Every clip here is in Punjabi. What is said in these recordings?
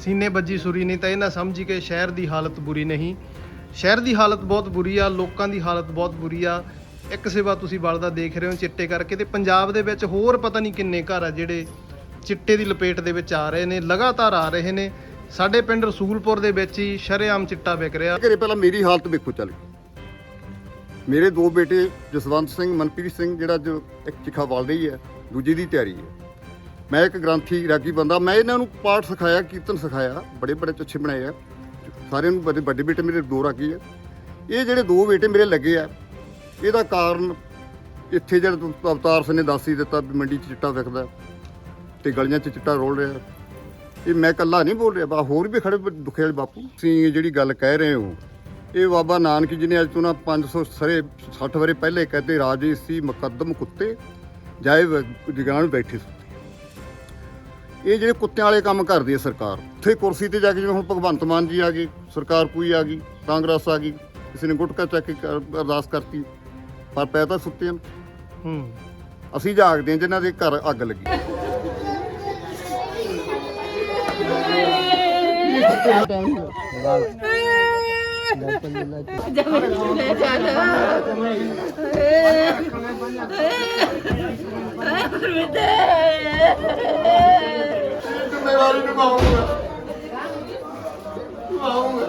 ਸੀਨੇ ਵੱਜੀ ਸੁਰੀ ਨਹੀਂ ਤਾਂ ਇਹ ਨਾ ਸਮਝੀ ਕਿ ਸ਼ਹਿਰ ਦੀ ਹਾਲਤ ਬੁਰੀ ਨਹੀਂ। ਸ਼ਹਿਰ ਦੀ ਹਾਲਤ ਬਹੁਤ ਬੁਰੀ ਆ, ਲੋਕਾਂ ਦੀ ਹਾਲਤ ਬਹੁਤ ਬੁਰੀ ਆ। ਇੱਕ ਸਿਵਾ ਤੁਸੀਂ ਬਲਦਾ ਦੇਖ ਰਹੇ ਹੋ ਚਿੱਟੇ ਕਰਕੇ ਤੇ ਪੰਜਾਬ ਦੇ ਵਿੱਚ ਹੋਰ ਪਤਾ ਨਹੀਂ ਕਿੰਨੇ ਘਰ ਆ ਜਿਹੜੇ ਚਿੱਟੇ ਦੀ ਲਪੇਟ ਦੇ ਵਿੱਚ ਆ ਰਹੇ ਨੇ, ਲਗਾਤਾਰ ਆ ਰਹੇ ਨੇ। ਸਾਡੇ ਪਿੰਡ ਰਸੂਲਪੁਰ ਦੇ ਵਿੱਚ ਹੀ ਸ਼ਰੇਆਮ ਚਿੱਟਾ ਵਿਕ ਰਿਹਾ। ਘਰੇ ਪਹਿਲਾਂ ਮੇਰੀ ਹਾਲਤ ਵੇਖੋ ਚੱਲ। ਮੇਰੇ ਦੋ ਬੇਟੇ ਜਸਵੰਤ ਸਿੰਘ, ਮਨਪ੍ਰੀਤ ਸਿੰਘ, ਜਿਹੜਾ ਜੋ ਇੱਕ ਚਿਖਾ ਵਾਲ ਰਹੀ ਹੈ, ਦੂਜੀ ਦੀ ਤਿਆਰੀ ਹੈ। ਮੈਂ ਇੱਕ ਗ੍ਰੰਥੀ ਰਾਗੀ ਬੰਦਾ, ਮੈਂ ਇਹਨਾਂ ਨੂੰ ਪਾਠ ਸਿਖਾਇਆ, ਕੀਰਤਨ ਸਿਖਾਇਆ, ਬੜੇ ਬੜੇ ਚੱਛੇ ਬਣਾਏ ਆ। ਸਾਰਿਆਂ ਨੂੰ ਵੱਡੇ ਵੱਡੇ ਬੇਟੇ ਮੇਰੇ, ਦੋ ਰਾਗੀ ਆ। ਇਹ ਜਿਹੜੇ ਦੋ ਬੇਟੇ ਮੇਰੇ ਲੱਗੇ ਆ, ਇਹਦਾ ਕਾਰਨ ਇੱਥੇ ਜਿਹੜਾ ਅਵਤਾਰ ਸਿੰਘ ਨੇ ਦੱਸ ਹੀ ਦਿੱਤਾ ਵੀ ਮੰਡੀ 'ਚ ਚਿੱਟਾ ਵਿਕਦਾ, ਤੇ ਗਲੀਆਂ 'ਚ ਚਿੱਟਾ ਰੋਲ ਰਿਹਾ। ਇਹ ਮੈਂ ਇਕੱਲਾ ਨਹੀਂ ਬੋਲ ਰਿਹਾ ਬਾ ਹੋਰ ਵੀ ਖੜੇ ਬ- ਦੁਖੇ ਵਾਲੇ ਬਾਪੂ। ਤੁਸੀਂ ਜਿਹੜੀ ਗੱਲ ਕਹਿ ਰਹੇ ਹੋ, ਇਹ ਬਾਬਾ ਨਾਨਕ ਜੀ ਨੇ ਅੱਜ ਤੋਂ ਨਾ 500 ਸਰੇ 60 ਵਰੇ ਪਹਿਲੇ ਕਹਤੇ, ਰਾਜੇ ਸੀ ਮੁਕੱਦਮ ਕੁੱਤੇ ਜਾਏ ਜਗਾਨ ਬੈਠੇ ਸੀ। ਇਹ ਜਿਹੜੇ ਕੁੱਤਿਆਂ ਵਾਲੇ ਕੰਮ ਕਰਦੀ ਹੈ ਸਰਕਾਰ ਉੱਥੇ ਕੁਰਸੀ ਤੇ ਜਾ ਕੇ ਜਿਵੇਂ ਹੁਣ ਭਗਵੰਤ ਮਾਨ ਜੀ ਆ ਗਏ ਸਰਕਾਰ ਕੋਈ ਆ ਗਈ ਕਾਂਗਰਸ ਆ ਗਈ ਕਿਸੇ ਨੇ ਗੁਟਕਾ ਚੱਕ ਕੇ ਅਰਦਾਸ ਕਰਤੀ ਪਰ ਪੈ ਤਾਂ ਸੁੱਤੇ ਹਨ। ਅਸੀਂ ਜਾਗਦੇ ਹਾਂ ਜਿਨ੍ਹਾਂ ਦੇ ਘਰ ਅੱਗ ਲੱਗੀ। ਜ਼ਿੰਮੇਵਾਰੀ ਨਿਭਾਉਂਗਾ ਨਿਭਾਉਂਗਾ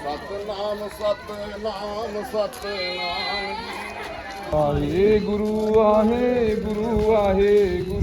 ਸਤਨਾਮ ਸਤਨਾਮ ਸਤਨਾਮ ਆਏ ਗੁਰੂ ਆਹੇ ਗੁਰੂ ਆਹੇ ਗੁਰੂ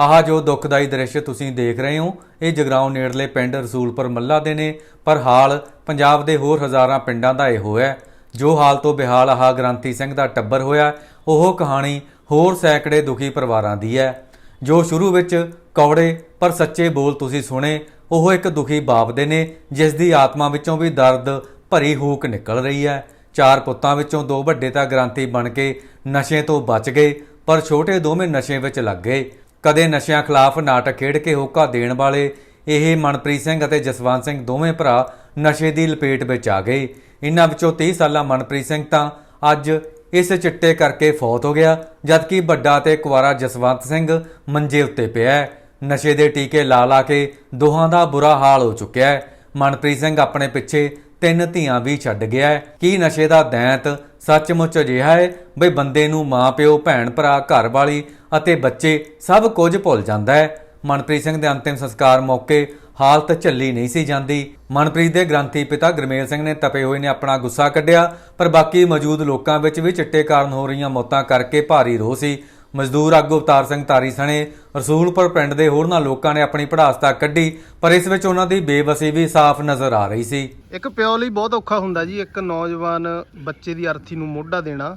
ਆਹ ਜੋ ਦੁਖਦਾਈ ਦ੍ਰਿਸ਼ ਤੁਸੀਂ ਦੇਖ ਰਹੇ ਹੋ, ਇਹ ਜਗਰਾਉਂ ਨੇੜਲੇ ਪਿੰਡ ਰਸੂਲਪੁਰ ਮੱਲਾ ਦੇ ਨੇ, ਪਰ ਹਾਲ ਪੰਜਾਬ ਦੇ ਹੋਰ ਹਜ਼ਾਰਾਂ ਪਿੰਡਾਂ ਦਾ ਇਹੋ ਹੈ। ਜੋ ਹਾਲ ਤੋਂ ਬਿਹਾਲ ਆਹ ਗ੍ਰੰਥੀ ਸਿੰਘ ਦਾ ਟੱਬਰ ਹੋਇਆ, ਉਹ ਕਹਾਣੀ ਹੋਰ ਸੈਂਕੜੇ ਦੁਖੀ ਪਰਿਵਾਰਾਂ ਦੀ ਹੈ। ਜੋ ਸ਼ੁਰੂ ਵਿੱਚ ਕੌੜੇ, ਪਰ ਸੱਚੇ ਬੋਲ ਤੁਸੀਂ ਸੁਣੇ, ਉਹ ਇੱਕ ਦੁਖੀ ਬਾਪ ਦੇ ਨੇ, ਜਿਸ ਦੀ ਆਤਮਾ ਵਿੱਚੋਂ ਵੀ ਦਰਦ ਭਰੀ ਹੂਕ ਨਿਕਲ ਰਹੀ ਹੈ। ਚਾਰ ਪੁੱਤਾਂ ਵਿੱਚੋਂ ਦੋ ਵੱਡੇ ਤਾਂ ਗ੍ਰਾਂਤੀ ਬਣ ਕੇ ਨਸ਼ੇ ਤੋਂ ਬਚ ਗਏ, ਪਰ ਛੋਟੇ ਦੋਵੇਂ ਨਸ਼ੇ ਵਿੱਚ ਲੱਗ ਗਏ। ਕਦੇ ਨਸ਼ਿਆਂ ਖਿਲਾਫ ਨਾਟਕ ਖੇਡ ਕੇ ਹੋਕਾ ਦੇਣ ਵਾਲੇ ਇਹ ਮਨਪ੍ਰੀਤ ਸਿੰਘ ਅਤੇ ਜਸਵੰਤ ਸਿੰਘ ਦੋਵੇਂ ਭਰਾ ਨਸ਼ੇ ਦੀ ਲਪੇਟ ਵਿੱਚ ਆ ਗਏ। ਇਹਨਾਂ ਵਿੱਚੋਂ 30 ਸਾਲਾ ਮਨਪ੍ਰੀਤ ਸਿੰਘ ਤਾਂ ਅੱਜ ਇਸ ਚਿੱਟੇ ਕਰਕੇ ਫੌਤ ਹੋ ਗਿਆ, ਜਦਕਿ ਵੱਡਾ ਤੇ ਕੁਵਾਰਾ ਜਸਵੰਤ ਸਿੰਘ ਮੰਜੇ ਉੱਤੇ ਪਿਆ ਹੈ। ਨਸ਼ੇ ਦੇ ਟੀਕੇ ਲਾ ਲਾ ਕੇ ਦੋਹਾਂ ਦਾ ਬੁਰਾ ਹਾਲ ਹੋ ਚੁੱਕਿਆ ਹੈ। ਮਨਪ੍ਰੀਤ ਸਿੰਘ ਆਪਣੇ ਪਿੱਛੇ ਤਿੰਨ ਧੀਆਂ ਵੀ ਛੱਡ ਗਿਆ ਹੈ। ਕੀ ਨਸ਼ੇ ਦਾ ਦੈਂਤ ਸੱਚਮੁੱਚ ਅਜਿਹਾ ਹੈ? ਬਈ ਬੰਦੇ ਨੂੰ ਮਾਂ, ਪਿਓ, ਭੈਣ, ਭਰਾ, ਘਰ ਵਾਲੀ ਅਤੇ ਬੱਚੇ ਸਭ ਕੁਝ ਭੁੱਲ ਜਾਂਦਾ ਹੈ। ਮਨਪ੍ਰੀਤ ਸਿੰਘ ਦੇ ਅੰਤਿਮ ਸੰਸਕਾਰ ਮੌਕੇ ਹਾਲਤ ਝੱਲੀ ਨਹੀਂ ਸੀ ਜਾਂਦੀ। ਮਨਪ੍ਰੀਤ ਦੇ ਗ੍ਰੰਥੀ ਪਿਤਾ ਗੁਰਮੇਲ ਸਿੰਘ ਨੇ ਤਪੇ ਹੋਏ ਨੇ ਆਪਣਾ ਗੁੱਸਾ ਕੱਢਿਆ, ਪਰ ਬਾਕੀ ਮੌਜੂਦ ਲੋਕਾਂ ਵਿੱਚ ਵੀ ਚਿੱਟੇ ਕਾਰਨ ਹੋ ਰਹੀਆਂ ਮੌਤਾਂ ਕਰਕੇ ਭਾਰੀ ਰੋਹ ਸੀ। ਮਜ਼ਦੂਰ ਆਗੂ ਅਵਤਾਰ ਸਿੰਘ ਤਾਰੀ ਸਣੇ ਰਸੂਲਪੁਰ ਪਿੰਡ ਦੇ ਹੋਰਨਾਂ ਲੋਕਾਂ ਨੇ ਆਪਣੀ ਪੜਾਸਤਾ ਕੱਢੀ ਪਰ ਇਸ ਵਿੱਚ ਉਹਨਾਂ ਦੀ ਬੇਵਸੀ ਵੀ ਸਾਫ਼ ਨਜ਼ਰ ਆ ਰਹੀ ਸੀ। ਇੱਕ ਪਿਓ ਲਈ ਬਹੁਤ ਔਖਾ ਹੁੰਦਾ ਜੀ ਇੱਕ ਨੌਜਵਾਨ ਬੱਚੇ ਦੀ ਅਰਥੀ ਨੂੰ ਮੋਢਾ ਦੇਣਾ।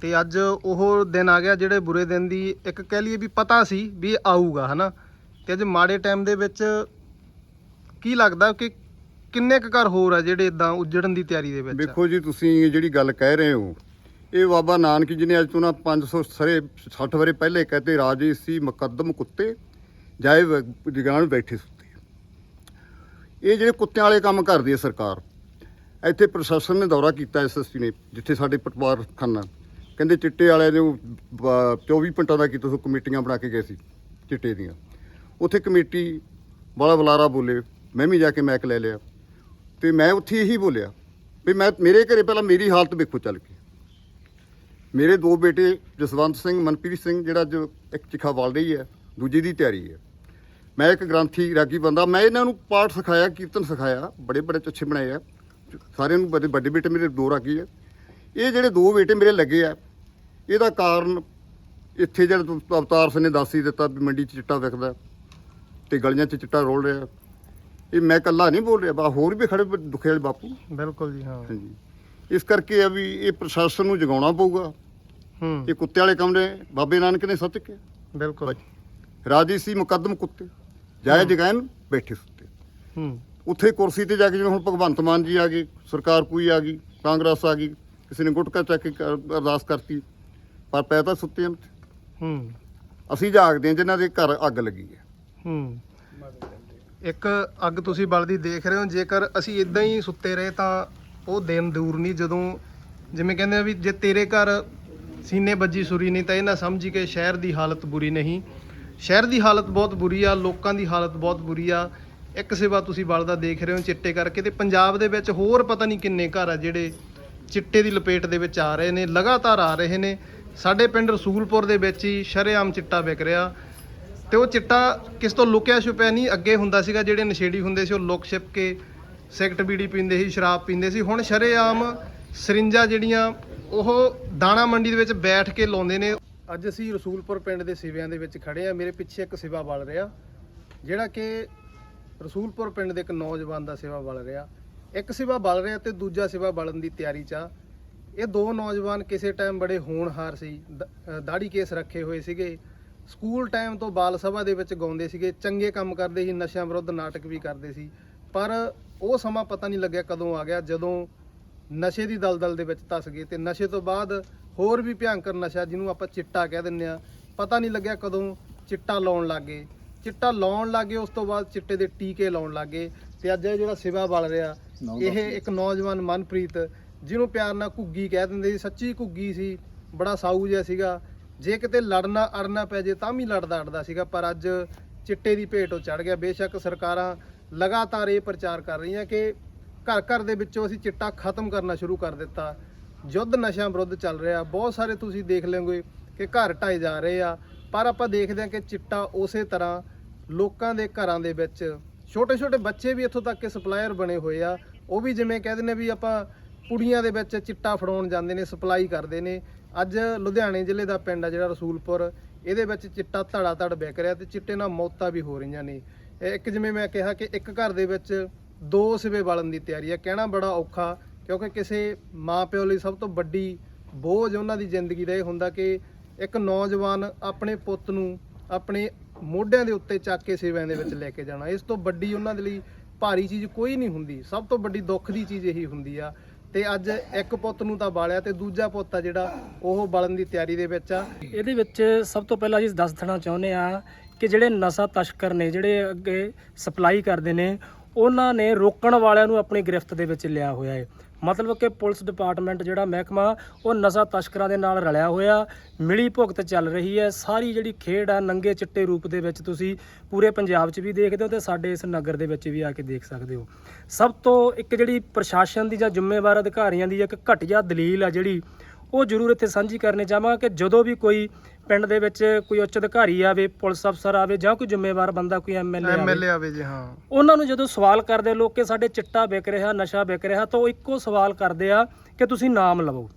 ਤੇ ਅੱਜ ਉਹ ਦਿਨ ਆ ਗਿਆ ਜਿਹੜੇ ਬੁਰੇ ਦਿਨ ਦੀ ਇੱਕ ਕਹਿ ਲਈਏ ਵੀ ਪਤਾ ਸੀ ਵੀ ਇਹ ਆਊਗਾ ਹਨਾ? ਤੇ ਅੱਜ ਮਾੜੇ ਟਾਈਮ ਦੇ ਵਿੱਚ ਕੀ ਲੱਗਦਾ ਕਿ ਕਿੰਨੇ ਕੁ ਘਰ ਹੋਰ ਆ ਜਿਹੜੇ ਇਦਾਂ ਉਜੜਨ ਦੀ ਤਿਆਰੀ ਦੇ ਵਿੱਚ ਆ? ਵੇਖੋ ਜੀ ਤੁਸੀਂ ਜਿਹੜੀ ਗੱਲ ਕਹਿ ਰਹੇ ਹੋ ਇਹ ਬਾਬਾ ਨਾਨਕ ਜੀ ਨੇ ਅੱਜ ਤੋਂ ਨਾ 500 ਸਰੇ 60 ਵਰੇ ਪਹਿਲੇ ਕਹਤੇ ਰਾਜੇ ਸੀ ਮੁਕੱਦਮ ਕੁੱਤੇ, ਜਾਏ ਜਗਾਨ ਬੈਠੇ ਸੁੱਤੇ। ਇਹ ਜਿਹੜੇ ਕੁੱਤਿਆਂ ਵਾਲੇ ਕੰਮ ਕਰਦੀ ਹੈ ਸਰਕਾਰ, ਇੱਥੇ ਪ੍ਰਸ਼ਾਸਨ ਨੇ ਦੌਰਾ ਕੀਤਾ ਐਸਐਸਪੀ ਨੇ, ਜਿੱਥੇ ਸਾਡੇ ਪਟਵਾਰ ਖਾਨਾ, ਕਹਿੰਦੇ ਚਿੱਟੇ ਵਾਲਿਆਂ ਨੇ ਬ- 24 ਘੰਟਾ ਦਾ ਕੀਤਾ, ਸੋ ਕਮੇਟੀਆਂ ਬਣਾ ਕੇ ਗਏ ਸੀ, ਚਿੱਟੇ ਦੀਆਂ। ਉੱਥੇ ਕਮੇਟੀ ਬੜਾ ਬੁਲਾਰਾ ਬੋਲੇ, ਮੈਂ ਵੀ ਜਾ ਕੇ ਮੈਕ ਲੈ ਲਿਆ, ਤੇ ਮੈਂ ਉੱਥੇ ਇਹੀ ਬੋਲਿਆ, ਵੀ ਮੈਂ, ਮੇਰੇ ਘਰੇ ਪਹਿਲਾਂ ਮੇਰੀ ਹਾਲਤ ਵੇਖੋ ਚੱਲ ਕੇ। ਮੇਰੇ ਦੋ ਬੇਟੇ ਜਸਵੰਤ ਸਿੰਘ ਮਨਪ੍ਰੀਤ ਸਿੰਘ ਜਿਹੜਾ ਜੋ ਇੱਕ ਚਿਖਾ ਵਾਲ ਰਹੀ ਹੈ ਦੂਜੀ ਦੀ ਤਿਆਰੀ ਹੈ। ਮੈਂ ਇੱਕ ਗ੍ਰੰਥੀ ਰਾਗੀ ਬੰਦਾ ਮੈਂ ਇਹਨਾਂ ਨੂੰ ਪਾਠ ਸਿਖਾਇਆ ਕੀਰਤਨ ਸਿਖਾਇਆ ਬੜੇ ਬੜੇ ਚੱਛੇ ਬਣਾਏ ਆ। ਸਾਰਿਆਂ ਨੂੰ ਵੱਡੇ ਵੱਡੇ ਬੇਟੇ ਮੇਰੇ ਦੋ ਰਾਗੀ ਆ। ਇਹ ਜਿਹੜੇ ਦੋ ਬੇਟੇ ਮੇਰੇ ਲੱਗੇ ਆ ਇਹਦਾ ਕਾਰਨ ਇੱਥੇ ਜਿਹੜਾ ਅਵਤਾਰ ਸਿੰਘ ਨੇ ਦੱਸ ਹੀ ਦਿੱਤਾ ਵੀ ਮੰਡੀ 'ਚ ਚਿੱਟਾ ਵਿਕਦਾ ਤੇ ਗਲੀਆਂ 'ਚ ਚਿੱਟਾ ਰੋਲ ਰਿਹਾ। ਇਹ ਮੈਂ ਇਕੱਲਾ ਨਹੀਂ ਬੋਲ ਰਿਹਾ ਬਾ ਹੋਰ ਵੀ ਖੜੇ ਦੁਖੇ ਵਾਲੇ ਬਾਪੂ। ਬਿਲਕੁਲ ਜੀ ਹਾਂ। ਹਾਂਜੀ। ਇਸ ਕਰਕੇ ਆ ਵੀ ਇਹ ਪ੍ਰਸ਼ਾਸਨ ਨੂੰ ਜਗਾਉਣਾ ਪਊਗਾ। ਹੂੰ। ਇਹ ਕੁੱਤੇ ਵਾਲੇ ਕੰਮ ਨੇ ਬਾਬੇ ਨਾਨਕ ਨੇ ਸੱਚ ਕਿਹਾ ਬਿਲਕੁਲ। ਰਾਜੀ ਸੀ ਮੁਕੱਦਮ ਕੁੱਤੇ ਜਾਇ ਜਗਾਨ ਬੈਠੇ ਸੁੱਤੇ। ਹੂੰ। ਉੱਥੇ ਕੁਰਸੀ ਤੇ ਜਾ ਕੇ ਜਿਵੇਂ ਹੁਣ ਭਗਵੰਤ ਮਾਨ ਜੀ ਆ ਗਏ ਸਰਕਾਰ ਕੋਈ ਆ ਗਈ ਕਾਂਗਰਸ ਆ ਗਈ ਕਿਸੇ ਨੇ ਗੁਟਕਾ ਚੱਕ ਕੇ ਕਰ- ਅਰਦਾਸ ਕਰਤੀ ਪਰ ਪੈ ਤਾਂ ਸੁੱਤੇ ਹਨ। ਹੂੰ। ਅਸੀਂ ਜਾਗਦੇ ਹਾਂ ਜਿਨ੍ਹਾਂ ਦੇ ਘਰ ਅੱਗ ਲੱਗੀ ਹੈ। ਹੂੰ। ਇੱਕ ਅੱਗ ਤੁਸੀਂ ਬਲਦੀ ਦੇਖ ਰਹੇ ਹੋ ਜੇਕਰ ਅਸੀਂ ਇਦਾਂ ਹੀ ਸੁੱਤੇ ਰਹੇ ਤਾਂ ਉਹ ਦਿਨ ਦੂਰ ਨਹੀਂ ਜਦੋਂ ਜਿਵੇਂ ਕਹਿੰਦੇ ਆ ਵੀ ਜੇ ਤੇਰੇ ਘਰ ਸੀਨੇ ਵੱਜੀ ਸੁਰੀ ਨਹੀਂ ਤਾਂ ਇਹ ਨਾ ਸਮਝੀ ਕਿ ਸ਼ਹਿਰ ਦੀ ਹਾਲਤ ਬੁਰੀ ਨਹੀਂ। ਸ਼ਹਿਰ ਦੀ ਹਾਲਤ ਬਹੁਤ ਬੁਰੀ ਆ, ਲੋਕਾਂ ਦੀ ਹਾਲਤ ਬਹੁਤ ਬੁਰੀ ਆ। ਇੱਕ ਸਿਵਾ ਤੁਸੀਂ ਬਲਦਾ ਦੇਖ ਰਹੇ ਹੋ ਚਿੱਟੇ ਕਰਕੇ ਤੇ ਪੰਜਾਬ ਦੇ ਵਿੱਚ ਹੋਰ ਪਤਾ ਨਹੀਂ ਕਿੰਨੇ ਘਰ ਆ ਜਿਹੜੇ ਚਿੱਟੇ ਦੀ ਲਪੇਟ ਦੇ ਵਿੱਚ ਆ ਰਹੇ ਨੇ, ਲਗਾਤਾਰ ਆ ਰਹੇ ਨੇ। ਸਾਡੇ ਪਿੰਡ ਰਸੂਲਪੁਰ ਦੇ ਵਿੱਚ ਹੀ ਸ਼ਰੇਆਮ ਚਿੱਟਾ ਵਿਕ ਰਿਹਾ। ਤੇ ਉਹ ਚਿੱਟਾ ਕਿਸ ਤੋਂ ਲੁਕਿਆ ਛੁਪਿਆ ਨਹੀਂ, ਅੱਗੇ ਹੁੰਦਾ ਸੀਗਾ ਜਿਹੜੇ ਨਸ਼ੇੜੀ ਹੁੰਦੇ ਸੀ, ਉਹ ਲੁਕ ਛਿਪ ਕੇ ਸਿਗਰਟ ਬੀੜੀ ਪੀਂਦੇ ਸੀ, ਸ਼ਰਾਬ ਪੀਂਦੇ ਸੀ। ਹੁਣ ਸ਼ਰੇਆਮ ਸਰਿੰਜਾਂ ਜਿਹੜੀਆਂ, ਉਹ ਦਾਣਾ ਮੰਡੀ ਦੇ ਵਿੱਚ ਬੈਠ ਕੇ ਲਾਉਂਦੇ ਨੇ। ਅੱਜ ਅਸੀਂ ਰਸੂਲਪੁਰ ਪਿੰਡ ਦੇ ਸਿਵਿਆਂ ਦੇ ਵਿੱਚ ਖੜੇ ਆ ਮੇਰੇ ਪਿੱਛੇ ਇੱਕ ਸਿਵਾ ਬਲ ਰਿਹਾ, ਜਿਹੜਾ ਕਿ ਰਸੂਲਪੁਰ ਪਿੰਡ ਦੇ ਇੱਕ ਨੌਜਵਾਨ ਦਾ ਸਿਵਾ ਬਲ ਰਿਹਾ। ਇੱਕ ਸਿਵਾ ਬਲ ਰਿਹਾ ਤੇ ਦੂਜਾ ਸਿਵਾ ਬਲਣ ਦੀ ਤਿਆਰੀ 'ਚ ਆ ਇਹ ਦੋ ਨੌਜਵਾਨ ਕਿਸੇ ਟਾਈਮ ਬੜੇ ਹੋਣਹਾਰ ਸੀ, ਦ- ਦਾੜੀ ਕੇਸ ਰੱਖੇ ਹੋਏ ਸੀਗੇ। ਸਕੂਲ ਟਾਈਮ ਤੋਂ ਬਾਲ ਸਭਾ ਦੇ ਵਿੱਚ ਗਾਉਂਦੇ ਸੀਗੇ, ਚੰਗੇ ਕੰਮ ਕਰਦੇ ਸੀ, ਨਸ਼ਿਆਂ ਵਿਰੁੱਧ ਨਾਟਕ ਵੀ ਕਰਦੇ ਸੀ। ਪਰ ਉਹ ਸਮਾਂ ਪਤਾ ਨਹੀਂ ਲੱਗਿਆ ਕਦੋਂ ਆ ਗਿਆ, ਜਦੋਂ ਨਸ਼ੇ ਦੀ ਦਲਦਲ ਦੇ ਵਿੱਚ ਧਸ ਗਏ ਤੇ ਨਸ਼ੇ ਤੋਂ ਬਾਅਦ ਹੋਰ ਵੀ ਭਿਆਨਕ ਨਸ਼ਾ ਜਿਹਨੂੰ ਆਪਾਂ ਚਿੱਟਾ ਕਹਿ ਦਿੰਦੇ ਆ ਪਤਾ ਨਹੀਂ ਲੱਗਿਆ ਕਦੋਂ ਚਿੱਟਾ ਲਾਉਣ ਲੱਗੇ ਚਿੱਟਾ ਲਾਉਣ ਲੱਗੇ ਉਸ ਤੋਂ ਬਾਅਦ ਚਿੱਟੇ ਦੇ ਟੀਕੇ ਲਾਉਣ ਲੱਗੇ ਤੇ ਅੱਜ ਇਹ ਜਿਹੜਾ ਸਿਵਾ ਬਲ ਰਿਹਾ ਇਹ ਇੱਕ ਨੌਜਵਾਨ ਮਨਪ੍ਰੀਤ ਜਿਹਨੂੰ ਪਿਆਰ ਨਾਲ ਘੁੱਗੀ ਕਹਿ ਦਿੰਦੇ ਸੀ ਸੱਚੀ ਘੁੱਗੀ ਸੀ ਬੜਾ ਸਾਊ ਜਿਹਾ ਸੀਗਾ। ਜੇ ਕਿਤੇ ਲੜਨਾ ਅੜਨਾ ਪੈ ਜੇ ਤਾਂ ਵੀ ਲੜਦਾ ਅੜਦਾ ਸੀਗਾ ਪਰ ਅੱਜ ਚਿੱਟੇ ਦੀ ਭੇਟ ਉਹ ਚੜ ਗਿਆ। ਬੇਸ਼ੱਕ ਸਰਕਾਰਾਂ ਲਗਾਤਾਰ ਇਹ ਪ੍ਰਚਾਰ ਕਰ ਰਹੀਆਂ ਕਿ ਘਰ ਘਰ ਦੇ ਵਿੱਚੋਂ ਅਸੀਂ ਚਿੱਟਾ ਖਤਮ ਕਰਨਾ ਸ਼ੁਰੂ ਕਰ ਦਿੱਤਾ। ਯੁੱਧ ਨਸ਼ਿਆਂ ਵਿਰੁੱਧ ਚੱਲ ਰਿਹਾ। ਬਹੁਤ ਸਾਰੇ ਤੁਸੀਂ ਦੇਖ ਲਓਗੇ ਕਿ ਘਰ ਢਾਏ ਜਾ ਰਹੇ ਆ। ਪਰ ਆਪਾਂ ਦੇਖਦੇ ਹਾਂ ਕਿ ਚਿੱਟਾ ਉਸੇ ਤਰ੍ਹਾਂ ਲੋਕਾਂ ਦੇ ਘਰਾਂ ਦੇ ਵਿੱਚ ਛੋਟੇ ਛੋਟੇ ਬੱਚੇ ਵੀ ਇੱਥੋਂ ਤੱਕ ਕਿ ਸਪਲਾਇਰ ਬਣੇ ਹੋਏ ਆ। ਉਹ ਵੀ ਜਿਵੇਂ ਕਹਿੰਦੇ ਨੇ ਵੀ ਆਪਾਂ ਪੁੜੀਆਂ ਦੇ ਵਿੱਚ ਚਿੱਟਾ ਫੜਾਉਣ ਜਾਂਦੇ ਨੇ, ਸਪਲਾਈ ਕਰਦੇ ਨੇ। ਅੱਜ ਲੁਧਿਆਣੇ ਜ਼ਿਲ੍ਹੇ ਦਾ ਪਿੰਡ ਆ ਜਿਹੜਾ ਰਸੂਲਪੁਰ, ਇਹਦੇ ਵਿੱਚ ਚਿੱਟਾ ਧੜਾ ਧੜ ਵਿਕ ਰਿਹਾ ਤੇ ਚਿੱਟੇ ਨਾਲ ਮੌਤਾਂ ਵੀ ਹੋ ਰਹੀਆਂ ਨੇ। ਇੱਕ ਜਿਵੇਂ ਮੈਂ ਕਿਹਾ ਕਿ ਇੱਕ ਘਰ ਦੇ ਵਿੱਚ ਦੋ ਸਿਵੇ ਬਾਲਣ ਦੀ ਤਿਆਰੀ ਹੈ, ਕਹਿਣਾ ਬੜਾ ਔਖਾ, ਕਿਉਂਕਿ ਕਿਸੇ ਮਾਂ ਪਿਓ ਲਈ ਸਭ ਤੋਂ ਵੱਡੀ ਬੋਝ ਉਹਨਾਂ ਦੀ ਜ਼ਿੰਦਗੀ ਦਾ ਇਹ ਹੁੰਦਾ ਕਿ ਇੱਕ ਨੌਜਵਾਨ ਆਪਣੇ ਪੁੱਤ ਨੂੰ ਆਪਣੇ ਮੋਢਿਆਂ ਦੇ ਉੱਤੇ ਚੱਕ ਕੇ ਸੇਵਿਆਂ ਦੇ ਵਿੱਚ ਲੈ ਕੇ ਜਾਣਾ। ਇਸ ਤੋਂ ਵੱਡੀ ਉਹਨਾਂ ਦੇ ਲਈ ਭਾਰੀ ਚੀਜ਼ ਕੋਈ ਨਹੀਂ ਹੁੰਦੀ। ਸਭ ਤੋਂ ਵੱਡੀ ਦੁੱਖ ਦੀ ਚੀਜ਼ ਇਹੀ ਹੁੰਦੀ ਆ। ਤੇ ਅੱਜ ਇੱਕ ਪੁੱਤ ਨੂੰ ਤਾਂ ਬਾਲਿਆ ਤੇ ਦੂਜਾ ਪੁੱਤ ਆ ਜਿਹੜਾ ਉਹ ਬਾਲਣ ਦੀ ਤਿਆਰੀ ਦੇ ਵਿੱਚ ਆ। ਇਹਦੇ ਵਿੱਚ ਸਭ ਤੋਂ ਪਹਿਲਾਂ ਅਸੀਂ ਦੱਸ ਦੇਣਾ ਚਾਹੁੰਦੇ ਆ ਕਿ ਜਿਹੜੇ ਨਸ਼ਾ ਤਸਕਰ ਨੇ, ਜਿਹੜੇ ਅੱਗੇ ਸਪਲਾਈ ਕਰਦੇ ਨੇ ਉਹਨਾਂ ਨੇ ਰੋਕਣ ਵਾਲਿਆਂ ਨੂੰ ਆਪਣੀ ਗ੍ਰਿਫਤ ਦੇ ਵਿੱਚ ਲਿਆ ਹੋਇਆ ਹੈ। ਮਤਲਬ ਕਿ ਪੁਲਿਸ ਡਿਪਾਰਟਮੈਂਟ ਜਿਹੜਾ ਮਹਿਕਮਾ, ਉਹ ਨਸ਼ਾ ਤਸਕਰਾਂ ਦੇ ਨਾਲ ਰਲਿਆ ਹੋਇਆ, ਮਿਲੀ ਭੁਗਤ ਚੱਲ ਰਹੀ ਹੈ। ਸਾਰੀ ਜਿਹੜੀ ਖੇਡ ਆ, ਨੰਗੇ ਚਿੱਟੇ ਰੂਪ ਦੇ ਵਿੱਚ ਤੁਸੀਂ ਪੂਰੇ ਪੰਜਾਬ 'ਚ ਵੀ ਦੇਖਦੇ ਹੋ ਤੇ ਸਾਡੇ ਇਸ ਨਗਰ ਦੇ ਵਿੱਚ ਵੀ ਆ ਕੇ ਦੇਖ ਸਕਦੇ ਹੋ। ਸਭ ਤੋਂ ਇੱਕ ਜਿਹੜੀ ਪ੍ਰਸ਼ਾਸਨ ਦੀ ਜਾਂ ਜ਼ਿੰਮੇਵਾਰ ਅਧਿਕਾਰੀਆਂ ਦੀ ਇੱਕ ਘਟੀਆ ਦਲੀਲ ਆ ਜਿਹੜੀ, ਉਹ ਜ਼ਰੂਰ ਇੱਥੇ ਸਾਂਝੀ ਕਰਨੇ ਚਾਹਾਂਗਾ ਕਿ ਜਦੋਂ ਵੀ ਕੋਈ ਪਿੰਡ ਦੇ ਵਿੱਚ ਕੋਈ ਉੱਚ ਅਧਿਕਾਰੀ ਆਵੇ ਪੁਲਿਸ ਅਫਸਰ ਆਵੇ ਜਾਂ ਕੋਈ ਜ਼ਿੰਮੇਵਾਰ ਬੰਦਾ ਕੋਈ ਐਮਐਲਏ ਆਵੇ। ਐਮਐਲਏ ਆਵੇ ਜੀ ਹਾਂ। ਉਹਨਾਂ ਨੂੰ ਜਦੋਂ ਸਵਾਲ ਕਰਦੇ ਲੋਕ ਕਿ ਸਾਡੇ ਚਿੱਟਾ ਵਿਕ ਰਿਹਾ ਨਸ਼ਾ ਵਿਕ ਰਿਹਾ ਤਾਂ ਉਹ ਇੱਕੋ ਸਵਾਲ ਕਰਦੇ ਆ ਕਿ ਤੁਸੀਂ ਨਾਮ ਲਵੋ।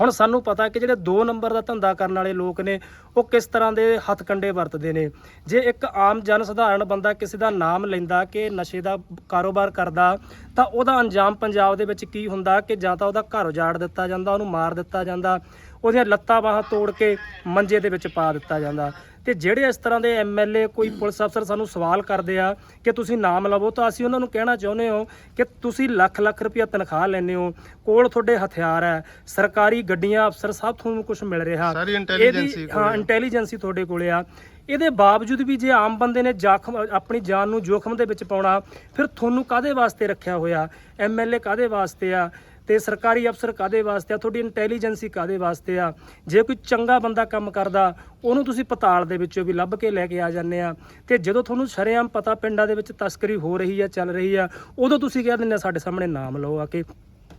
ਹੁਣ ਸਾਨੂੰ ਪਤਾ ਕਿ ਜਿਹੜੇ 2 ਨੰਬਰ ਦਾ ਧੰਦਾ ਕਰਨ ਵਾਲੇ ਲੋਕ ਨੇ ਉਹ ਕਿਸ ਤਰ੍ਹਾਂ ਦੇ ਹੱਥਕੰਡੇ ਵਰਤਦੇ ਨੇ। ਜੇ ਇੱਕ ਆਮ ਜਨ ਸਧਾਰਨ ਬੰਦਾ ਕਿਸੇ ਦਾ ਨਾਮ ਲੈਂਦਾ ਕਿ ਨਸ਼ੇ ਦਾ ਕਾਰੋਬਾਰ ਕਰਦਾ ਤਾਂ ਉਹਦਾ ਅੰਜਾਮ ਪੰਜਾਬ ਦੇ ਵਿੱਚ ਕੀ ਹੁੰਦਾ ਕਿ ਜਾਂ ਤਾਂ ਉਹਦਾ ਘਰ ਉਜਾੜ ਦਿੱਤਾ ਜਾਂਦਾ ਉਹਨੂੰ ਮਾਰ ਦਿੱਤਾ ਜਾਂਦਾ। ਉਹਦੀਆਂ ਲੱਤਾਂ ਬਾਹਾਂ ਤੋੜ ਕੇ ਮੰਜੇ ਦੇ ਵਿੱਚ ਪਾ ਦਿੱਤਾ ਜਾਂਦਾ। ਤੇ ਜਿਹੜੇ ਇਸ ਤਰ੍ਹਾਂ ਦੇ ਐਮਐਲਏ ਕੋਈ ਪੁਲਿਸ ਅਫਸਰ ਸਾਨੂੰ ਸਵਾਲ ਕਰਦੇ ਆ ਕਿ ਤੁਸੀਂ ਨਾਮ ਲਵੋ ਤਾਂ ਅਸੀਂ ਉਹਨਾਂ ਨੂੰ ਕਹਿਣਾ ਚਾਹੁੰਦੇ ਹਾਂ ਕਿ ਤੁਸੀਂ ਲੱਖ ਲੱਖ ਰੁਪਇਆ ਤਨਖਾਹ ਲੈਂਦੇ ਹੋ ਕੋਲ ਤੁਹਾਡੇ ਹਥਿਆਰ ਹੈ ਸਰਕਾਰੀ ਗੱਡੀਆਂ ਅਫਸਰ ਸਭ ਤੁਹਾਨੂੰ ਕੁਝ ਮਿਲ ਰਿਹਾ। ਸਾਰੀ ਇਹਦੀ- ਹਾਂ। ਇੰਟੈਲੀਜੈਂਸੀ ਤੁਹਾਡੇ ਕੋਲੇ ਆ। ਇਹਦੇ ਬਾਵਜੂਦ ਵੀ ਜੇ ਆਮ ਬੰਦੇ ਨੇ ਜ਼ਖਮ ਆਪਣੀ ਜਾਨ ਨੂੰ ਜੋਖਮ ਦੇ ਵਿੱਚ ਪਾਉਣਾ ਫਿਰ ਤੁਹਾਨੂੰ ਕਾਦੇ ਵਾਸਤੇ ਰੱਖਿਆ ਹੋਇਆ? ਐਮਐਲਏ ਕਾਦੇ ਵਾਸਤੇ ਆ? ਤੇ ਸਰਕਾਰੀ ਅਫਸਰ ਕਾਦੇ ਵਾਸਤੇ ਆ? ਤੁਹਾਡੀ ਇੰਟੈਲੀਜੈਂਸੀ ਕਾਦੇ ਵਾਸਤੇ ਆ? ਜੇ ਕੋਈ ਚੰਗਾ ਬੰਦਾ ਕੰਮ ਕਰਦਾ, ਉਹਨੂੰ ਤੁਸੀਂ ਪਤਾਲ ਦੇ ਵਿੱਚੋਂ ਵੀ ਲੱਭ ਕੇ ਲੈ ਕੇ ਆ ਜਾਂਦੇ ਆ। ਤੇ ਜਦੋਂ ਤੁਹਾਨੂੰ ਸ਼ਰੇਆਮ ਪਤਾ ਪਿੰਡਾਂ ਦੇ ਵਿੱਚ ਤਸਕਰੀ ਹੋ ਰਹੀ ਆ, ਚੱਲ ਰਹੀ ਆ, ਉਦੋਂ ਤੁਸੀਂ ਕਹਿ ਦਿੰਦੇ ਆ, ਸਾਡੇ ਸਾਹਮਣੇ ਨਾਮ ਲਓ ਆ ਕੇ।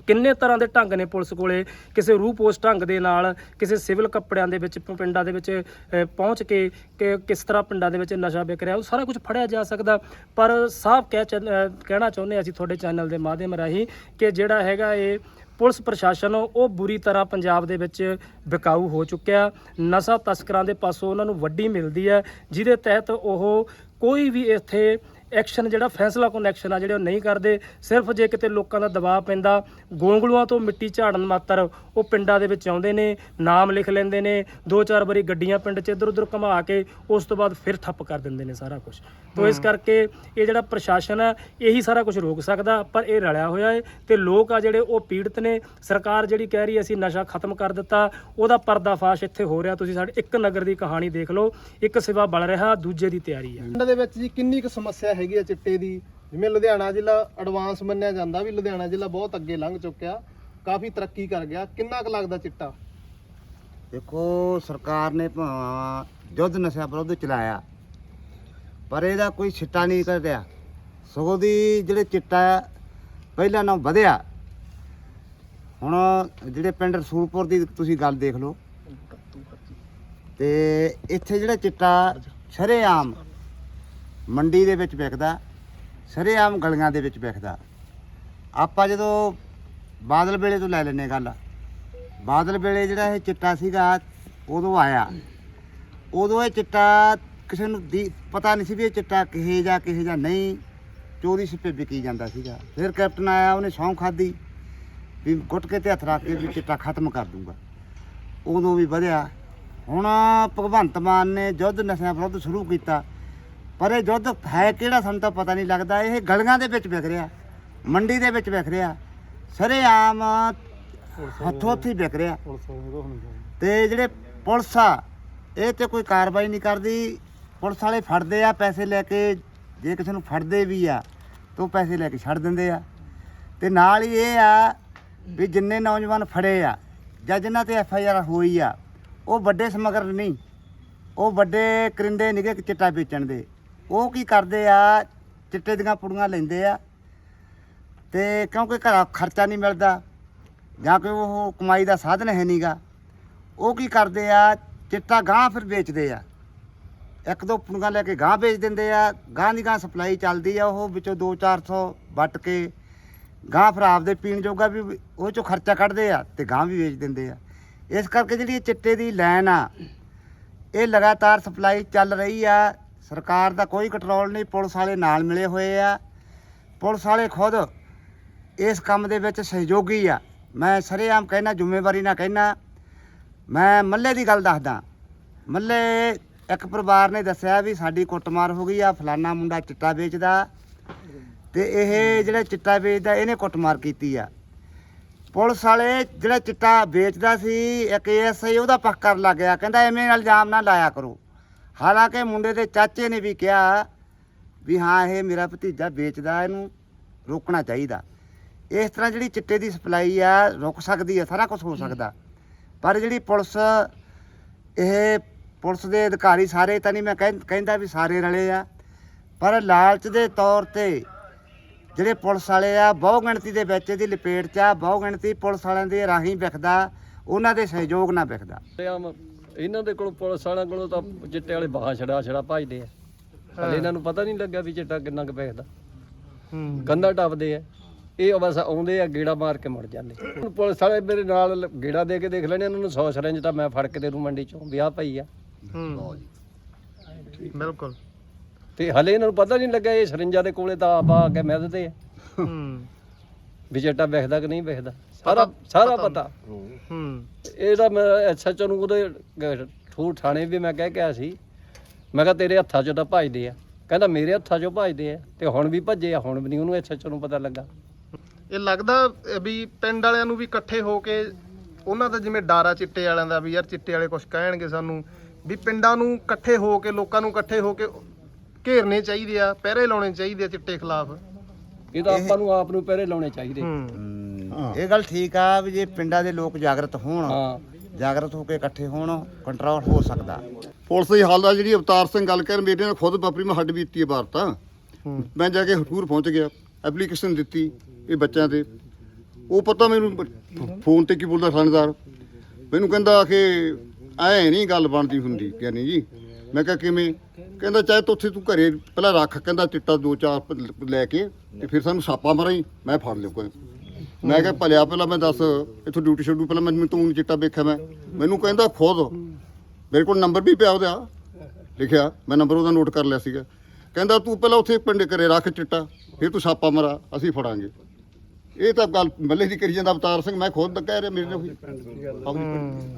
ਕਿੰਨੇ ਤਰ੍ਹਾਂ ਦੇ ਢੰਗ ਨੇ ਪੁਲਿਸ ਕੋਲੇ? ਕਿਸੇ ਰੂਹ ਪੋਸਟ ਢੰਗ ਦੇ ਨਾਲ, ਕਿਸੇ ਸਿਵਲ ਕੱਪੜਿਆਂ ਦੇ ਵਿੱਚ ਪਿੰਡਾਂ ਦੇ ਵਿੱਚ ਪਹੁੰਚ ਕੇ ਕਿ ਕਿਸ ਤਰ੍ਹਾਂ ਪਿੰਡਾਂ ਦੇ ਵਿੱਚ ਨਸ਼ਾ ਵਿਕ ਰਿਹਾ? ਉਹ ਸਾਰਾ ਕੁਝ ਫੜਿਆ ਜਾ ਸਕਦਾ। ਪਰ ਸਾਫ਼ ਕਹਿ ਚ- ਕਹਿਣਾ ਚਾਹੁੰਦੇ ਹਾਂ ਅਸੀਂ ਤੁਹਾਡੇ ਚੈਨਲ ਦੇ ਮਾਧਿਅਮ ਰਾਹੀਂ ਕਿ ਜਿਹੜਾ ਹੈਗਾ ਇਹ ਪੁਲਿਸ ਪ੍ਰਸ਼ਾਸਨ, ਉਹ ਬੁਰੀ ਤਰ੍ਹਾਂ ਪੰਜਾਬ ਦੇ ਵਿੱਚ ਵਿਕਾਊ ਹੋ ਚੁੱਕਿਆ। ਨਸ਼ਾ ਤਸਕਰਾਂ ਦੇ ਪਾਸੋਂ ਉਹਨਾਂ ਨੂੰ ਵੱਡੀ ਮਿਲਦੀ ਹੈ, ਜਿਹਦੇ ਤਹਿਤ ਉਹ ਕੋਈ ਵੀ ਇੱਥੇ ਐਕਸ਼ਨ ਜਿਹੜਾ ਫੈਸਲਾ ਕੋਨ ਐਕਸ਼ਨ ਆ ਜਿਹੜੇ ਉਹ ਨਹੀਂ ਕਰਦੇ ਸਿਰਫ ਜੇ ਕਿਤੇ ਲੋਕਾਂ ਦਾ ਦਬਾਅ ਪੈਂਦਾ ਗੋਂਗਲੂਆਂ ਤੋਂ ਮਿੱਟੀ ਝਾੜਨ ਮਾਤਰ ਉਹ ਪਿੰਡਾਂ ਦੇ ਵਿੱਚ ਆਉਂਦੇ ਨੇ ਨਾਮ ਲਿਖ ਲੈਂਦੇ ਨੇ ਦੋ ਚਾਰ ਵਾਰੀ ਗੱਡੀਆਂ ਪਿੰਡ 'ਚ ਇੱਧਰ ਉੱਧਰ ਘੁਮਾ ਕੇ ਉਸ ਤੋਂ ਬਾਅਦ ਫਿਰ ਠੱਪ ਕਰ ਦਿੰਦੇ ਨੇ ਸਾਰਾ ਕੁਝ ਤੋਂ ਇਸ ਕਰਕੇ ਇਹ ਜਿਹੜਾ ਪ੍ਰਸ਼ਾਸਨ ਹੈ ਇਹੀ ਸਾਰਾ ਕੁਝ ਰੋਕ ਸਕਦਾ ਪਰ ਇਹ ਰਲਿਆ ਹੋਇਆ ਹੈ ਤੇ ਲੋਕ ਆ ਜਿਹੜੇ ਉਹ ਪੀੜਤ ਨੇ ਸਰਕਾਰ ਜਿਹੜੀ ਕਹਿ ਰਹੀ ਹੈ ਅਸੀਂ ਨਸ਼ਾ ਖਤਮ ਕਰ ਦਿੱਤਾ ਉਹਦਾ ਪਰਦਾਫਾਸ਼ ਇੱਥੇ ਹੋ ਰਿਹਾ ਤੁਸੀਂ ਸਾਡੇ ਇੱਕ ਨਗਰ ਦੀ ਕਹਾਣੀ ਦੇਖ ਲਓ ਇੱਕ ਸਿਵਾ ਬਲ ਰਿਹਾ ਦੂਜੇ ਦੀ ਤਿਆਰੀ ਹੈ। ਪਿੰਡ ਦੇ ਵਿੱਚ ਜੀ ਕਿੰਨੀ ਕੁ ਸਮੱਸਿਆ ਹੈਗੀ ਆ ਚਿੱਟੇ ਦੀ। ਜਿਵੇਂ ਲੁਧਿਆਣਾ ਜ਼ਿਲ੍ਹਾ ਐਡਵਾਂਸ ਮੰਨਿਆ ਜਾਂਦਾ ਵੀ ਲੁਧਿਆਣਾ ਜ਼ਿਲ੍ਹਾ ਬਹੁਤ ਅੱਗੇ ਲੰਘ ਚੁੱਕਿਆ। ਕਾਫੀ ਤਰੱਕੀ ਕਰ ਗਿਆ। ਕਿੰਨਾ ਕੁ ਲੱਗਦਾ ਚਿੱਟਾ? ਦੇਖੋ ਸਰਕਾਰ ਨੇ ਭਾਵੇਂ ਯੁੱਧ ਨਸ਼ਾ ਵਿਰੁੱਧ ਚਲਾਇਆ ਪਰ ਇਹਦਾ ਕੋਈ ਛਿੱਟਾ ਨਹੀਂ ਕੱਢਿਆ ਸਗੋਂ ਦੀ ਜਿਹੜੇ ਚਿੱਟਾ ਹੈ, ਪਹਿਲਾਂ ਨਾਲੋਂ ਵਧਿਆ। ਹੁਣ ਜਿਹੜੇ ਪਿੰਡ ਰਸੂਲਪੁਰ ਦੀ ਤੁਸੀਂ ਗੱਲ ਦੇਖ ਲਓ ਤੇ ਇੱਥੇ ਜਿਹੜਾ ਚਿੱਟਾ ਸ਼ਰੇਆਮ ਮੰਡੀ ਦੇ ਵਿੱਚ ਵਿਕਦਾ, ਸ਼ਰੇਆਮ ਗਲੀਆਂ ਦੇ ਵਿੱਚ ਵਿਕਦਾ। ਆਪਾਂ ਜਦੋਂ ਬਾਦਲ ਵੇਲੇ ਤੋਂ ਲੈ ਲੈਨੇ ਗੱਲ, ਬਾਦਲ ਵੇਲੇ ਜਿਹੜਾ ਇਹ ਚਿੱਟਾ ਸੀਗਾ, ਉਦੋਂ ਆਇਆ। ਉਦੋਂ ਇਹ ਚਿੱਟਾ ਕਿਸੇ ਨੂੰ ਦੀ, ਪਤਾ ਨਹੀਂ ਸੀ ਵੀ ਇਹ ਚਿੱਟਾ ਕਿਹੇ ਜਾਂ ਕਿਹੇ ਜਾਂ ਨਹੀਂ, ਚੋਰੀ ਛਿਪੇ ਵਿਕੀ ਜਾਂਦਾ ਸੀਗਾ। ਫਿਰ ਕੈਪਟਨ ਆਇਆ, ਉਹਨੇ ਸੌਂ ਖਾਦੀ ਵੀ ਗੁੱਟ ਕੇ ਤੇ ਹੱਥ ਰੱਖ ਕੇ ਵੀ ਚਿੱਟਾ ਖਤਮ ਕਰ ਦੂੰਗਾ। ਉਦੋਂ ਵੀ ਵਧਿਆ। ਹੁਣ ਭਗਵੰਤ ਮਾਨ ਨੇ ਯੁੱਧ ਨਸ਼ਿਆਂ ਵਿਰੁੱਧ ਸ਼ੁਰੂ ਕੀਤਾ। ਪਰ ਇਹ ਯੁੱਧ ਹੈ ਕਿਹੜਾ ਸਾਨੂੰ ਤਾਂ ਪਤਾ ਨਹੀਂ ਲੱਗਦਾ। ਇਹ ਗਲੀਆਂ ਦੇ ਵਿੱਚ ਵਿਕ ਰਿਹਾ ਮੰਡੀ ਦੇ ਵਿੱਚ ਵਿਕ ਰਿਹਾ ਸਰੇਆਮ ਹੱਥੋਂ ਹੱਥੀ ਵਿਕ ਰਿਹਾ। ਤੇ ਜਿਹੜੇ ਪੁਲਿਸ ਆ ਇਹ ਤੇ ਕੋਈ ਕਾਰਵਾਈ ਨਹੀਂ ਕਰਦੀ। ਪੁਲਿਸ ਵਾਲੇ ਫੜਦੇ ਆ ਪੈਸੇ ਲੈ ਕੇ ਜੇ ਕਿਸੇ ਨੂੰ ਫੜਦੇ ਵੀ ਆ ਤਾਂ ਪੈਸੇ ਲੈ ਕੇ ਛੱਡ ਦਿੰਦੇ ਆ। ਤੇ ਨਾਲ ਹੀ ਇਹ ਆ ਵੀ ਜਿੰਨੇ ਨੌਜਵਾਨ ਫੜੇ ਆ ਜਾਂ ਜਿਨ੍ਹਾਂ ਤੇ ਐਫ ਆਈ ਆਰ ਹੋਈ ਆ ਉਹ ਵੱਡੇ ਸਮਗਰ ਨਹੀਂ ਉਹ ਵੱਡੇ ਕਰਿੰਦੇ ਨਿਗੇ ਚਿੱਟਾ ਵੇਚਣ ਦੇ। ਉਹ ਕੀ ਕਰਦੇ ਆ, ਚਿੱਟੇ ਦੀਆਂ ਪੁੜੀਆਂ ਲੈਂਦੇ ਆ ਤੇ ਕਿਉਂਕਿ ਘਰ ਖਰਚਾ ਨਹੀਂ ਮਿਲਦਾ ਜਾਂ ਕੋਈ ਉਹ ਕਮਾਈ ਦਾ ਸਾਧਨ ਹੈ ਨਹੀਂਗਾ ਉਹ ਕੀ ਕਰਦੇ ਆ, ਚਿੱਟਾ ਗਾਂ ਫਿਰ ਵੇਚਦੇ ਆ। ਇੱਕ ਦੋ ਪੁੰਗਾ ਲੈ ਕੇ ਗਾਂ ਵੇਚ ਦਿੰਦੇ ਆ ਗਾਂ ਦੀ ਗਾਂ ਸਪਲਾਈ ਚੱਲਦੀ ਆ, ਉਹ ਵਿੱਚੋਂ 2-400 ਵੱਟ ਕੇ ਗਾਂ ਫਿਰ ਆਪਦੇ ਪੀਣ ਜੋਗਾ ਵੀ ਉਹ ਚੋਂ ਖਰਚਾ ਕੱਢਦੇ ਆ ਤੇ ਗਾਂ ਵੀ ਵੇਚ ਦਿੰਦੇ ਆ। ਇਸ ਕਰਕੇ ਜਿਹੜੀ ਚਿੱਟੇ ਦੀ ਲਾਈਨ ਆ, ਇਹ ਲਗਾਤਾਰ ਸਪਲਾਈ ਚੱਲ ਰਹੀ ਆ ਸਰਕਾਰ ਦਾ ਕੋਈ ਕੰਟਰੋਲ ਨਹੀਂ, ਪੁਲਿਸ ਵਾਲੇ ਨਾਲ ਮਿਲੇ ਹੋਏ ਆ। ਪੁਲਿਸ ਵਾਲੇ ਖੁਦ ਇਸ ਕੰਮ ਦੇ ਵਿੱਚ ਸਹਿਯੋਗੀ ਆ। ਮੈਂ ਸਰੇਆਮ ਕਹਿਣਾ ਜ਼ਿੰਮੇਵਾਰੀ ਨਾਲ ਕਹਿਣਾ ਮੈਂ ਮੱਲੇ ਦੀ ਗੱਲ ਦੱਸਦਾ। ਮੱਲੇ ਇੱਕ ਪਰਿਵਾਰ ਨੇ ਦੱਸਿਆ ਵੀ ਸਾਡੀ ਕੁੱਟਮਾਰ ਹੋ ਗਈ ਆ, ਫਲਾਨਾ ਮੁੰਡਾ ਚਿੱਟਾ ਵੇਚਦਾ ਤੇ ਇਹ ਜਿਹੜਾ ਚਿੱਟਾ ਵੇਚਦਾ, ਇਹਨੇ ਕੁੱਟਮਾਰ ਕੀਤੀ ਆ। ਪੁਲਿਸ ਵਾਲੇ ਜਿਹੜਾ ਚਿੱਟਾ ਵੇਚਦਾ ਸੀ, ਇੱਕ ਐਸਆਈ ਉਹਦਾ ਪੱਖ ਕਰਨ ਲੱਗ ਗਿਆ। ਕਹਿੰਦਾ, ਐਵੇਂ ਇਲਜ਼ਾਮ ਨਾ ਲਾਇਆ ਕਰੋ। ਹਾਲਾਂਕਿ ਮੁੰਡੇ ਦੇ ਚਾਚੇ ਨੇ ਵੀ ਕਿਹਾ ਵੀ ਹਾਂ ਇਹ ਮੇਰਾ ਭਤੀਜਾ ਵੇਚਦਾ ਇਹਨੂੰ ਰੋਕਣਾ ਚਾਹੀਦਾ। ਇਸ ਤਰ੍ਹਾਂ ਜਿਹੜੀ ਚਿੱਟੇ ਦੀ ਸਪਲਾਈ ਆ ਰੁਕ ਸਕਦੀ ਆ ਸਾਰਾ ਕੁਝ ਹੋ ਸਕਦਾ। ਪਰ ਜਿਹੜੀ ਪੁਲਿਸ ਇਹ ਪੁਲਿਸ ਦੇ ਅਧਿਕਾਰੀ ਸਾਰੇ ਤਾਂ ਨਹੀਂ ਮੈਂ ਕਹਿ- ਕਹਿੰਦਾ ਵੀ ਸਾਰੇ ਰਲੇ ਆ। ਪਰ ਲਾਲਚ ਦੇ ਤੌਰ ਤੇ ਜਿਹੜੇ ਪੁਲਿਸ ਵਾਲੇ ਆ ਬਹੁ ਗਿਣਤੀ ਦੇ ਵਿੱਚ ਇਹਦੀ ਲਪੇਟ 'ਚ ਆ ਬਹੁ ਗਿਣਤੀ ਪੁਲਿਸ ਵਾਲਿਆਂ ਦੇ ਰਾਹੀਂ ਵਿਖਦਾ ਉਹਨਾਂ ਦੇ ਸਹਿਯੋਗ ਨਾਲ ਵਿਖਦਾ। ਇਹਨਾਂ ਦੇ ਕੋਲ ਪੁਲਿਸ ਵਾਲਿਆਂ ਕੋਲੋਂ ਤਾਂ ਚਿੱਟੇ ਵਾਲੇ ਬਾਹਾਂ ਛੜਾ ਛੜਾ ਭਜਦੇ ਆ। ਹਲੇ ਇਹਨਾਂ ਨੂੰ ਪਤਾ ਨਹੀਂ ਲੱਗਾ ਵੀ ਚਿੱਟਾ ਕਿੰਨਾ ਕੁ ਪੈਸਦਾ ਹੂੰ। ਕੰਧਾ ਟੱਪਦੇ ਆ। ਇਹ ਬਸ ਆਉਂਦੇ ਆ ਗੇੜਾ ਮਾਰ ਕੇ ਮੁੜ ਜਾਂਦੇ। ਹੁਣ ਪੁਲਿਸ ਵਾਲੇ ਮੇਰੇ ਨਾਲ ਗੇੜਾ ਦੇ ਕੇ ਦੇਖ ਲੈਣੇ ਇਹਨਾਂ ਨੂੰ 100 ਸਰੰਜ ਤਾਂ ਮੈਂ ਫੜ ਕੇ ਦੇ ਦੂੰ ਮੰਡੀ ਚੋਂ ਵਿਆਹ ਪਈ ਆ। ਹੂੰ। ਬਿਲਕੁਲ। ਤੇ ਹਲੇ ਇਹਨਾਂ ਨੂੰ ਪਤਾ ਨਹੀਂ ਲੱਗਾ ਇਹ ਸਰੰਜਾਂ ਦੇ ਕੋਲੇ ਤਾਂ ਆਪ ਆ ਕੇ ਮਿਲਦੇ ਆ। ਹੂੰ। ਵੀ ਚਿੱਟਾ ਵਿਖਦਾ ਕਿ ਨਹੀਂ ਵਿਖਦਾ। ਸਾਰਾ ਸਾਰਾ ਪਤਾ ਹੂੰ। ਇਹਦਾ ਮੈਂ ਐਸਐਚਓ ਨੂੰ ਉਹਦੇ ਠੂਰ ਥਾਣੇ ਵੀ ਮੈਂ ਕਹਿ ਕੇ ਆਇਆ ਸੀ। ਮੈਂ ਕਿਹਾ ਤੇਰੇ ਹੱਥਾਂ 'ਚੋਂ ਤਾਂ ਭਜਦੇ ਆ। ਕਹਿੰਦਾ ਮੇਰੇ ਹੱਥਾਂ 'ਚੋਂ ਭਜਦੇ ਆ ਤੇ ਹੁਣ ਵੀ ਭੱਜੇ ਆ ਹੁਣ ਵੀ ਨਹੀਂ ਉਹਨੂੰ ਐਸਐਚਓ ਨੂੰ ਪਤਾ ਲੱਗਾ। ਇਹ ਲੱਗਦਾ ਵੀ ਪਿੰਡ ਵਾਲਿਆਂ ਨੂੰ ਵੀ ਇਕੱਠੇ ਹੋ ਕੇ ਉਹਨਾਂ ਦਾ ਜਿਵੇਂ ਡਾਰਾ ਚਿੱਟੇ ਵਾਲਿਆਂ ਦਾ ਵੀ ਯਾਰ ਚਿੱਟੇ ਵਾਲੇ ਕੁਝ ਕਹਿਣਗੇ ਸਾਨੂੰ ਵੀ ਪਿੰਡਾਂ ਨੂੰ ਇਕੱਠੇ ਹੋ ਕੇ ਲੋਕਾਂ ਨੂੰ ਇਕੱਠੇ ਹੋ ਕੇ ਘੇਰਨੇ ਚਾਹੀਦੇ ਆ ਪਹਿਰੇ ਲਾਉਣੇ ਚਾਹੀਦੇ ਆ ਚਿੱਟੇ ਖਿਲਾਫ। ਇਹ ਤਾਂ ਆਪਾਂ ਨੂੰ ਆਪ ਨੂੰ ਪਹਿਰੇ ਲਾਉਣੇ ਚਾਹੀਦੇ। ਹੂੰ। ਇਹ ਗੱਲ ਠੀਕ ਆ ਵੀ ਜੇ ਪਿੰਡਾਂ ਦੇ ਲੋਕ ਜਾਗਰਤ ਹੋਣ ਹਾਂ। ਜਾਗਰਤ ਹੋ ਕੇ ਇਕੱਠੇ ਹੋਣ ਕੰਟਰੋਲ ਹੋ ਸਕਦਾ। ਪੁਲਿਸ ਦੀ ਹਾਲ ਦਾ ਜਿਹੜੀ ਅਵਤਾਰ ਸਿੰਘ ਗੱਲ ਕਰ ਮੇਰੇ ਨਾਲ ਖੁਦ ਬਾਪਰੀ ਮੈਂ ਹੱਡ ਬੀਤੀ ਹੈ ਬਾਰ ਤਾਂ। ਹੂੰ। ਮੈਂ ਜਾ ਕੇ ਹਟੂਰ ਪਹੁੰਚ ਗਿਆ ਐਪਲੀਕੇਸ਼ਨ ਦਿੱਤੀ ਇਹ ਬੱਚਿਆਂ ਤੇ। ਉਹ ਪਤਾ ਮੈਨੂੰ ਫ- ਫੋਨ ਤੇ ਕੀ ਬੋਲਦਾ ਥਾਣੇਦਾਰ? ਮੈਨੂੰ ਕਹਿੰਦਾ ਕਿ ਐ ਨਹੀਂ ਗੱਲ ਬਣਦੀ ਹੁੰਦੀ ਕਹਿੰਨੀ ਜੀ? ਮੈਂ ਕਿਹਾ ਕਿਵੇਂ? ਕਹਿੰਦਾ ਚਾਹੇ ਤੂੰ ਉੱਥੇ ਤੂੰ ਘਰੇ ਪਹਿਲਾਂ ਰੱਖ ਕਹਿੰਦਾ ਚਿੱਟਾ ਦੋ ਚਾਰ ਪ- ਲੈ ਕੇ ਤੇ ਫਿਰ ਸਾਨੂੰ ਛਾਪਾ ਮਾਰਾਈ ਮੈਂ ਫੜ ਲਿਓ ਕੋਈ। ਮੈਂ ਕਿਹਾ ਭਲਿਆ ਪਹਿਲਾਂ ਮੈਂ ਦੱਸ ਇੱਥੋਂ ਡਿਊਟੀ ਛੱਡੂ ਪਹਿਲਾਂ ਮੈਨੂੰ ਤੂੰ ਨੀ ਚਿੱਟਾ ਵੇਖਿਆ ਮੈਂ। ਮੈਨੂੰ ਕਹਿੰਦਾ ਖੁਦ ਮੇਰੇ ਕੋਲ ਨੰਬਰ ਵੀ ਪਿਆ ਉਹਦਾ ਲਿਖਿਆ ਮੈਂ ਨੰਬਰ ਉਹਦਾ ਨੋਟ ਕਰ ਲਿਆ ਸੀਗਾ। ਕਹਿੰਦਾ ਤੂੰ ਪਹਿਲਾਂ ਉੱਥੇ ਪਿੰਡ ਘਰੇ ਰੱਖ ਚਿੱਟਾ ਫਿਰ ਤੂੰ ਛਾਪਾ ਮਾਰਾ ਅਸੀਂ ਫੜਾਂਗੇ। ਇਹ ਤਾਂ ਗੱਲ ਮੱਲੇ ਦੀ ਕਰੀ ਜਾਂਦਾ ਅਵਤਾਰ ਸਿੰਘ ਮੈਂ ਖੁਦ ਕਹਿ ਰਿਹਾ ਮੇਰੇ ਨਾਲ ਹੋਈ ਆਪਣੀ ਪਿੰਡ।